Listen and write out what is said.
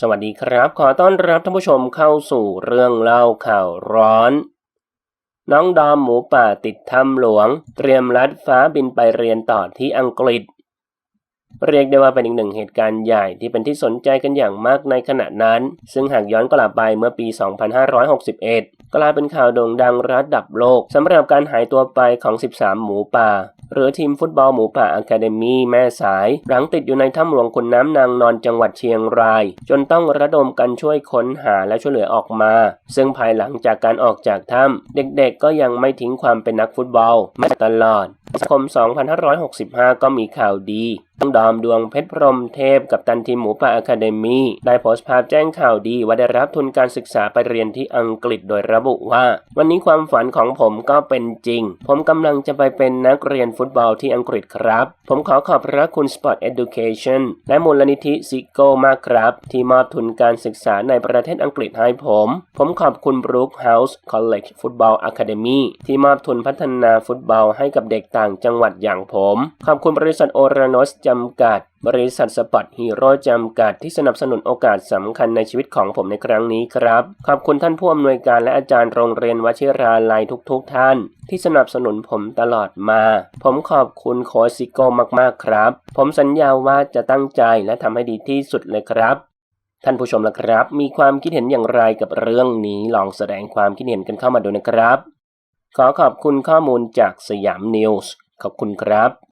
สวัสดีครับ ขอต้อนรับท่านผู้ชมเข้าสู่เรื่องเล่าข่าวร้อน น้องดอมหมูป่าติดถ้ำหลวง เตรียมลัดฟ้าบินไปเรียนต่อที่อังกฤษ เรียกได้ว่าเป็นอีกหนึ่งเหตุการณ์ใหญ่ที่เป็นที่สนใจกันอย่างมากในขณะนั้น ซึ่งหากย้อนกลับไปเมื่อปี 2561 กลายเป็นข่าวโด่งดังระดับโลกสำหรับการหายตัวไปของ 13 หมูป่า หรือทีมฟุตบอลหมูป่าอะคาเดมีแม่สาย หลังติดอยู่ในถ้ำหลวงขุนน้ำนางนอนจังหวัดเชียงราย จนต้องระดมกันช่วยค้นหาและช่วยเหลือออกมา ซึ่งภายหลังจากการออกจากถ้ำเด็กๆก็ยังไม่ทิ้งความเป็นนักฟุตบอลมาตลอดสังคม 2565 ก็มีข่าวดี ดอมดวงเพชรพรมเทพกับตันทีมหมูป่าอะคาเดมีได้โพสต์ภาพแจ้งข่าวดีว่าได้รับทุนการศึกษาไปเรียนที่อังกฤษโดยระบุว่า วันนี้ความฝันของผมก็เป็นจริง ผมกำลังจะไปเป็นนักเรียนฟุตบอลที่อังกฤษครับ ผมขอขอบพระคุณ Sport Education และมูลนิธิซิโกมากครับ ที่มอบทุนการศึกษาในประเทศอังกฤษให้ผม ผมขอบคุณ Brook House College Football Academy ที่มอบทุนพัฒนาฟุตบอลให้กับเด็กต่างจังหวัดอย่างผม ขอบคุณบริษัทโอรานอสจำกัด บริษัทสปอตฮีโร่จำกัดที่สนับสนุนโอกาสสำคัญในชีวิตของผมในครั้งนี้ครับ ขอบคุณท่านผู้อำนวยการและอาจารย์โรงเรียนวชิราลัยทุกๆทท่าน ที่สนับสนุนผมตลอดมา ผมขอบคุณโคซิโก้มากๆครับ ผมสัญญาว่าจะตั้งใจและทำให้ดีที่สุดเลยครับท่านผู้ชมละครับ มีความคิดเห็นอย่างไรกับเรื่องนี้ลองแสดงความคิดเห็นกันเข้ามาดูนะครับ ขอขอบคุณข้อมูลจากสยามนิวส์ขอบคุณครับ